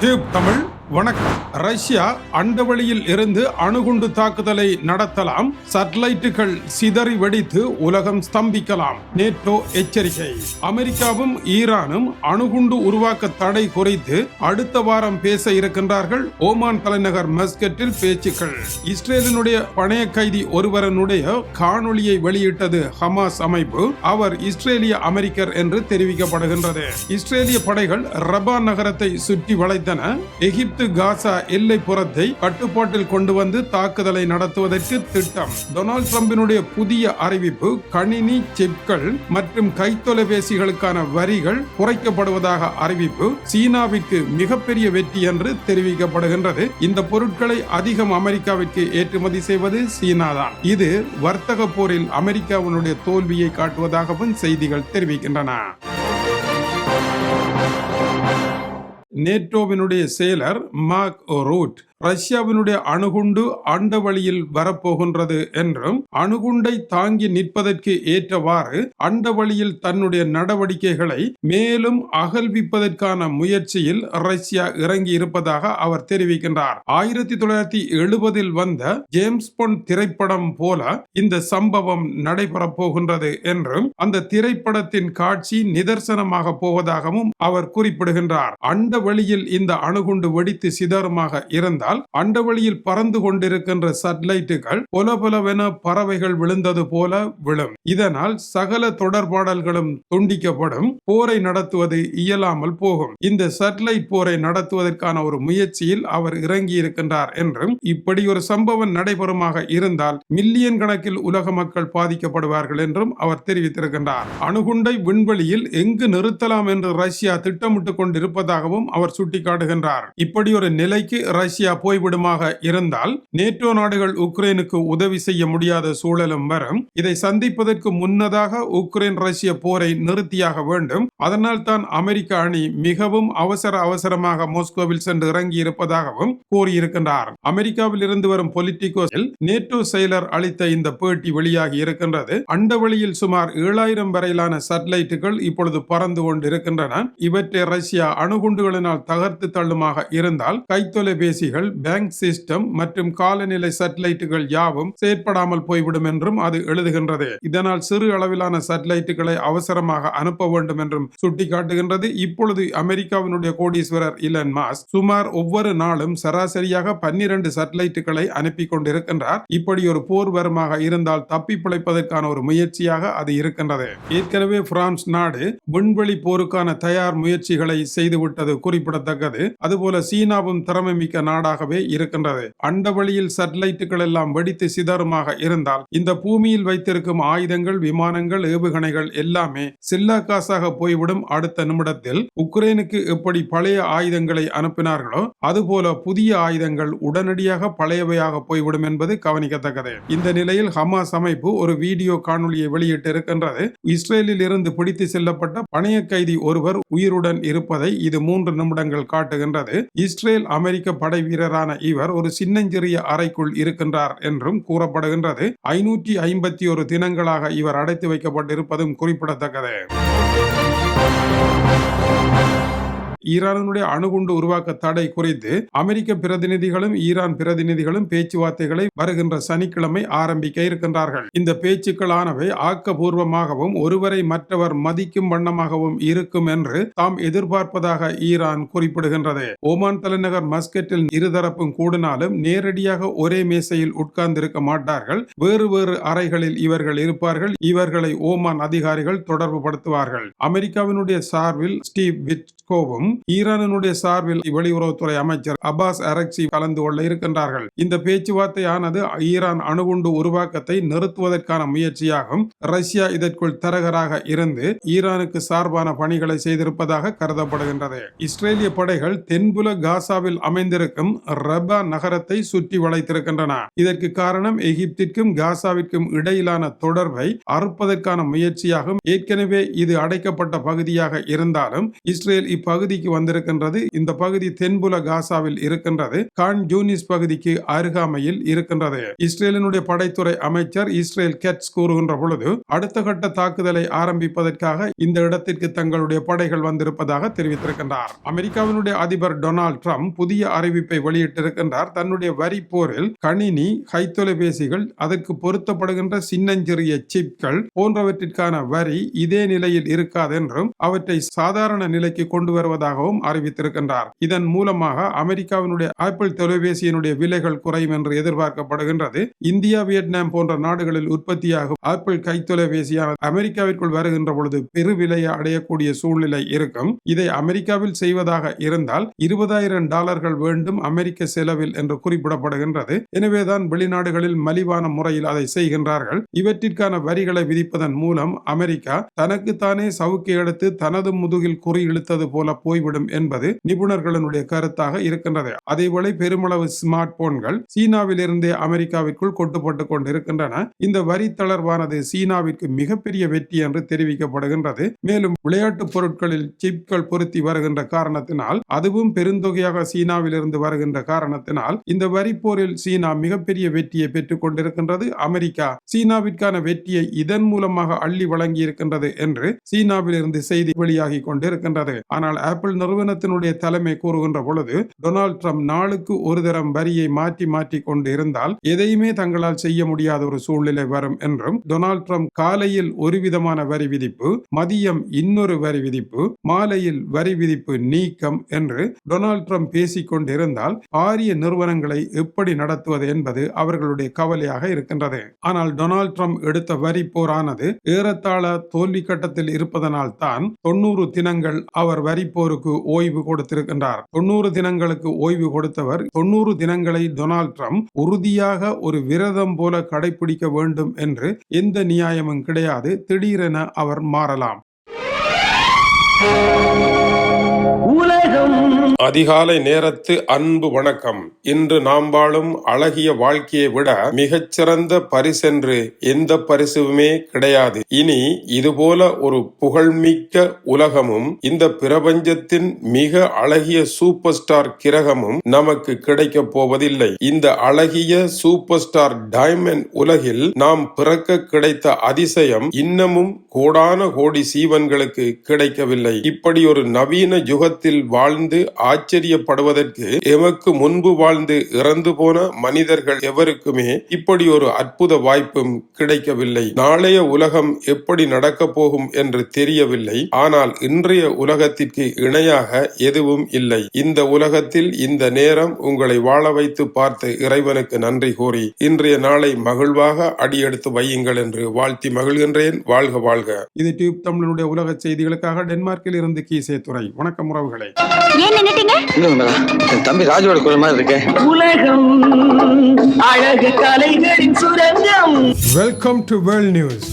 Tube Tamil வணக்கம். Russia அண்டவெளியில் இருந்து அணுகுண்டு தாக்குதலை நடத்தலாம். சட்டலைட்டுகள் சிதறி வெடித்து உலகம் ஸ்தம்பிக்கலாம். நேட்டோ எச்சரிக்கை. அமெரிக்காவும் ஈரானும் அணுகுண்டு உருவாக்க தடை குறித்து அடுத்த வாரம் பேச இருக்கின்றார்கள். ஓமான் தலைநகர் மஸ்கட்டில் பேச்சுக்கள். இஸ்ரேலினுடைய பணைய கைதி ஒருவரனுடைய காணொளியை வெளியிட்டது ஹமாஸ் அமைப்பு. அவர் இஸ்ரேலிய அமெரிக்கர் என்று தெரிவிக்கப்படுகின்றது. இஸ்ரேலிய படைகள் ரபா நகரத்தை சுற்றி வளைத்தன. எகிப்து காசா எல்லை புறத்தை கட்டுப்பாட்டில் கொண்டு வந்து தாக்குதலை நடத்துவதற்கு திட்டம். டொனால்ட் ட்ரம்பினுடைய புதிய அறிவிப்பு கணினி சிப்கள் மற்றும் கைத்தொலைபேசிகளுக்கான வரிகள் குறைக்கப்படுவதாக அறிவிப்பு சீனாவிற்கு மிகப்பெரிய வெற்றி என்று தெரிவிக்கப்படுகின்றது. இந்த பொருட்களை அதிகம் அமெரிக்காவிற்கு ஏற்றுமதி செய்வது சீனா தான் இது வர்த்தக போரில் அமெரிக்காவினுடைய தோல்வியை காட்டுவதாகவும் செய்திகள் தெரிவிக்கின்றன. நேட்டோவினுடைய செயலர் மார்க் ரூட். ரஷ்யாவினுடைய அணுகுண்டு அண்ட வழியில் வரப்போகின்றது என்றும் அணுகுண்டை தாங்கி நிற்பதற்கு ஏற்றவாறு அண்ட வழியில் தன்னுடைய நடவடிக்கைகளை மேலும் அகல்விப்பதற்கான முயற்சியில் ரஷ்யா இறங்கி இருப்பதாக அவர் தெரிவிக்கின்றார். ஆயிரத்தி தொள்ளாயிரத்தி எழுபதில் வந்த ஜேம்ஸ் பொன் திரைப்படம் போல இந்த சம்பவம் நடைபெறப் போகின்றது என்றும் அந்த திரைப்படத்தின் காட்சி நிதர்சனமாக போவதாகவும் அவர் குறிப்பிடுகின்றார். அண்ட வழியில் இந்த அணுகுண்டு வெடித்து சிதறமாக இருந்தால் என்றால் அண்டவெளியில் பறந்து கொண்டிருக்கின்ற சட்டலைட்டுகள் பொலபொலவென பறவைகள் விழுந்தது போல விழும். இதனால் சகல தொடர்பாடல்களும் துண்டிக்கப்படும். போரை நடத்துவது இயலாமல் போகும். இந்த சட்டலைட் போரை நடத்துவதற்கான ஒரு முயற்சியில் அவர் இறங்கி இருக்கின்றார் என்றும் இப்படி ஒரு சம்பவம் நடைபெறுமாக இருந்தால் மில்லியன் கணக்கில் உலக மக்கள் பாதிக்கப்படுவார்கள் என்றும் அவர் தெரிவித்திருக்கின்றார். அணுகுண்டை விண்வெளியில் எங்கு நிறுத்தலாம் என்று ரஷ்யா திட்டமிட்டுக் கொண்டிருப்பதாகவும் அவர் சுட்டிக்காட்டுகின்றார். இப்படி ஒரு நிலைக்கு ரஷ்யா போய்விடுமாக இருந்தால் நேட்டோ நாடுகள் உக்ரைனுக்கு உதவி செய்ய முடியாத சூழலும் வரும். இதை சந்திப்பதற்கு முன்னதாக உக்ரைன் ரஷ்ய போரை நிறுத்தியாக வேண்டும். அதனால் தான் அமெரிக்க அணி மிகவும் அவசர அவசரமாக மோஸ்கோவில் சென்று இறங்கி இருப்பதாகவும் கூறியிருக்கின்றார். அமெரிக்காவில் இருந்து வரும் பொலிட்டிகோஸில் நேட்டோ செயலர் அளித்த இந்த பேட்டி வெளியாகி இருக்கின்றது. அண்டவெளியில் சுமார் ஏழாயிரம் வரையிலான சட்டலைட்டுகள் இப்பொழுது பறந்து கொண்டிருக்கின்றன. இவற்றை ரஷ்யா அணுகுண்டுகளினால் தகர்த்து தள்ளுமாக இருந்தால் கைத்தொலைபேசிகள் பேங்க் சிஸ்டம் மற்றும் காலநிலை சேட்டலைட்டுகள் யாவும் செயற்படாமல் போய்விடும் என்றும் அது எழுதுகின்றது. இதனால் சிறு அளவிலான சேட்டலைட்டுகளை அவசரமாக அனுப்ப வேண்டும் என்றும் சுட்டிக்காட்டுகின்றது. இப்பொழுது அமெரிக்காவினுடைய கோடீஸ்வரர் இலன் மாஸ் சுமார் ஒவ்வொரு நாளும் சராசரியாக பன்னிரண்டு சேட்டலைட்டுகளை அனுப்பி கொண்டிருக்கின்றார். இப்படி ஒரு போர்வரமாக இருந்தால் தப்பி பிழைப்பதற்கான ஒரு முயற்சியாக அது இருக்கின்றது. ஏற்கனவே பிரான்ஸ் நாடு விண்வெளி போருக்கான தயார் முயற்சிகளை செய்துவிட்டது குறிப்பிடத்தக்கது. அதுபோல சீனாவும் திறமை மிக்க நாடாக நாடாகவே இருக்கின்றது. அண்டவெளியில் சேட்டலைட்டுகள் எல்லாம் வெடித்து சிதறுமாக இருந்தால் இந்த பூமியில் வைத்திருக்கும் ஆயுதங்கள் விமானங்கள் ஏவுகணைகள் எல்லாமே சில்லா காசாக போய்விடும். அடுத்த நிமிடத்தில் உக்ரைனுக்கு எப்படி பழைய ஆயுதங்களை அனுப்பினார்களோ அதுபோல புதிய ஆயுதங்கள் உடனடியாக பழையவையாக போய்விடும் என்பது கவனிக்கத்தக்கது. இந்த நிலையில் ஹமாஸ் அமைப்பு ஒரு வீடியோ காணொலியை வெளியிட்டு இருக்கின்றது இஸ்ரேலில் இருந்து பிடித்து செல்லப்பட்ட பணைய கைதி ஒருவர் உயிருடன் இருப்பதை இது மூன்று நிமிடங்கள் காட்டுகின்றது. இஸ்ரேல் அமெரிக்க படை வீரர் வீரரான இவர் ஒரு சின்னஞ்சிறிய அறைக்குள் இருக்கின்றார் என்றும் கூறப்படுகின்றது. ஐநூற்றி ஐம்பத்தி ஒரு தினங்களாக இவர் அடைத்து வைக்கப்பட்டிருப்பதும் குறிப்பிடத்தக்கது. ஈரானுடைய அணுகுண்டு உருவாக்க தடை குறித்து அமெரிக்க பிரதிநிதிகளும் ஈரான் பிரதிநிதிகளும் பேச்சுவார்த்தைகளை வருகின்ற சனிக்கிழமை ஆரம்பிக்க இருக்கின்றார்கள். இந்த பேச்சுக்களானவை ஆக்கபூர்வமாகவும் ஒருவரை மற்றவர் மதிக்கும் வண்ணமாகவும் இருக்கும் என்று தாம் எதிர்பார்ப்பதாக ஈரான் குறிப்பிடுகின்றது. ஓமான் தலைநகர் மஸ்கட்டில் இருதரப்பும் கூடினாலும் நேரடியாக ஒரே மேசையில் உட்கார்ந்திருக்க மாட்டார்கள். வேறு வேறு அறைகளில் இவர்கள் இருப்பார்கள். இவர்களை ஓமான் அதிகாரிகள் தொடர்பு படுத்துவார்கள் அமெரிக்காவினுடைய சார்பில் ஸ்டீவ் விட்கோவும் ஈரானினுடைய சார்பில் வெளியுறவுத்துறை அமைச்சர் அப்பாஸ் அரக்சி கலந்து கொள்ள இருக்கின்றார்கள். இந்த பேச்சுவார்த்தையானது ஈரான் அணுகுண்டு உருவாக்கத்தை நிறுத்துவதற்கான முயற்சியாகும் ரஷ்யா இதற்குள் தரகராக இருந்து ஈரானுக்கு சார்பான பணிகளை செய்திருப்பதாக கருதப்படுகின்றது. இஸ்ரேலிய படைகள் தென்புல காசாவில் அமைந்திருக்கும் ரபா நகரத்தை சுற்றி வளைத்திருக்கின்றன. இதற்கு காரணம் எகிப்திற்கும் காசாவிற்கும் இடையிலான தொடர்பை அறுப்பதற்கான முயற்சியாகும் ஏற்கனவே இது அடைக்கப்பட்ட பகுதியாக இருந்தாலும் இஸ்ரேல் இப்பகுதி பகுதிக்கு வந்திருக்கின்றது. இந்த பகுதி தென்புல காசாவில் இருக்கின்றது. கான் ஜூனிஸ் பகுதிக்கு அருகாமையில் இருக்கின்றது. இஸ்ரேலினுடைய படைத்துறை அமைச்சர் இஸ்ரேல் கெட்ஸ் கூறுகின்ற பொழுது அடுத்த கட்ட தாக்குதலை ஆரம்பிப்பதற்காக இந்த இடத்திற்கு தங்களுடைய படைகள் வந்திருப்பதாக தெரிவித்திருக்கின்றார். அமெரிக்காவினுடைய அதிபர் டொனால்ட் ட்ரம்ப் புதிய அறிவிப்பை வெளியிட்டிருக்கின்றார். தன்னுடைய வரி போரில் கணினி கைத்தொலைபேசிகள் அதற்கு பொருத்தப்படுகின்ற சின்னஞ்சிறிய சிப்கள் போன்றவற்றிற்கான வரி இதே நிலையில் இருக்காது என்றும் அவற்றை சாதாரண நிலைக்கு கொண்டு வருவதாக இருப்பதாகவும் அறிவித்திருக்கின்றார். இதன் மூலமாக அமெரிக்காவினுடைய ஆப்பிள் தொலைபேசியினுடைய விலைகள் குறையும் என்று எதிர்பார்க்கப்படுகின்றது. இந்தியா வியட்நாம் போன்ற நாடுகளில் உற்பத்தியாகும் ஆப்பிள் கைத்தொலைபேசியான அமெரிக்காவிற்குள் வருகின்ற பொழுது பெரு விலையை அடையக்கூடிய சூழ்நிலை இருக்கும். இதை அமெரிக்காவில் செய்வதாக இருந்தால் இருபதாயிரம் டாலர்கள் வேண்டும் அமெரிக்க செலவில் என்று குறிப்பிடப்படுகின்றது. எனவேதான் வெளிநாடுகளில் மலிவான முறையில் அதை செய்கின்றார்கள். இவற்றிற்கான வரிகளை விதிப்பதன் மூலம் அமெரிக்கா தனக்குத்தானே சவுக்கை எடுத்து தனது முதுகில் குறி இழுத்தது போல போய் போய்விடும் என்பது நிபுணர்களுடைய கருத்தாக இருக்கின்றது. அதேபோல பெருமளவு ஸ்மார்ட் போன்கள் சீனாவிலிருந்தே அமெரிக்காவிற்குள் கொட்டுப்பட்டு கொண்டிருக்கின்றன. இந்த வரி தளர்வானது சீனாவிற்கு மிகப்பெரிய வெற்றி என்று தெரிவிக்கப்படுகின்றது. மேலும் விளையாட்டு பொருட்களில் சிப்கள் பொருத்தி வருகின்ற காரணத்தினால் அதுவும் பெருந்தொகையாக சீனாவிலிருந்து வருகின்ற காரணத்தினால் இந்த வரி போரில் சீனா மிகப்பெரிய வெற்றியை பெற்றுக் கொண்டிருக்கின்றது. அமெரிக்கா சீனாவிற்கான வெற்றியை இதன் மூலமாக அள்ளி வழங்கி இருக்கின்றது என்று சீனாவிலிருந்து செய்தி வெளியாகி கொண்டிருக்கின்றது. ஆனால் ஆப்பிள் நிறுவனத்தினுடைய தலைமை கூறுகின்ற பொழுது டொனால்ட் ட்ரம்ப் நாளுக்கு ஒரு தரம் வரியை மாற்றி மாற்றி கொண்டு இருந்தால் எதையுமே தங்களால் செய்ய முடியாத ஒரு சூழ்நிலை வரும் என்றும் டொனால்ட் ட்ரம்ப் காலையில் ஒரு விதமான வரி விதிப்பு மதியம் இன்னொரு வரி விதிப்பு மாலையில் வரி விதிப்பு நீக்கம் என்று டொனால்ட் ட்ரம்ப் பேசிக் கொண்டிருந்தால் பாரிய நிறுவனங்களை எப்படி நடத்துவது என்பது அவர்களுடைய கவலையாக இருக்கின்றது. ஆனால் டொனால்ட் ட்ரம்ப் எடுத்த வரி போரானது ஏறத்தாழ தோல்வி கட்டத்தில் இருப்பதனால் தான் தொண்ணூறு தினங்கள் அவர் வரி போருக்கு ஓய்வு கொடுத்திருக்கின்றார். தொண்ணூறு தினங்களுக்கு ஓய்வு கொடுத்தவர் தொண்ணூறு தினங்களை டொனால்ட் ட்ரம்ப் உறுதியாக ஒரு விரதம் போல கடைபிடிக்க வேண்டும் என்று எந்த நியாயமும் கிடையாது. திடீரென அவர் மாறலாம். அதிகாலை நேரத்து அன்பு வணக்கம். இன்று நாம் வாழும் அழகிய வாழ்க்கையை விட மிகச்சிறந்த பரிசென்று எந்த பரிசுமே கிடையாது. இனி இதுபோல ஒரு புகழ்மிக்க உலகமும் இந்த பிரபஞ்சத்தின் மிக அழகிய சூப்பர் ஸ்டார் கிரகமும் நமக்கு கிடைக்க போவதில்லை. இந்த அழகிய சூப்பர் ஸ்டார் டைமண்ட் உலகில் நாம் பிறக்க கிடைத்த அதிசயம் இன்னமும் கோடான கோடி சீவன்களுக்கு கிடைக்கவில்லை. இப்படி ஒரு நவீன யுகத்தில் வாழ்ந்து ஆச்சரியப்படுவதற்கு எமக்கு முன்பு வாழ்ந்து இறந்து போன மனிதர்கள் எவருக்குமே இப்படி ஒரு அற்புத வாய்ப்பும் கிடைக்கவில்லை. நாளைய உலகம் எப்படி நடக்கப் போகும் என்று தெரியவில்லை. ஆனால் இன்றைய உலகத்திற்கு இணையாக எதுவும் இல்லை. இந்த உலகத்தில் இந்த நேரம் உங்களை வாழ வைத்து பார்த்த இறைவனுக்கு நன்றி கூறி இன்றைய நாளை மகிழ்வாக அடியெடுத்து வையுங்கள் என்று வாழ்த்தி மகிழ்கின்றேன். வாழ்க வாழ்க. இது டியூப் தமிழனுடைய உலக செய்திகளுக்காக டென்மார்க்கில் இருந்து கீசே துறை வணக்கம் உறவுகளை. ஏன் நின்னுட்டீங்க? என் தம்பி ராஜோட குரல் மாதிரி இருக்கேன் உலகம் அழகு கலைகளின் சுரங்கம். Welcome to world news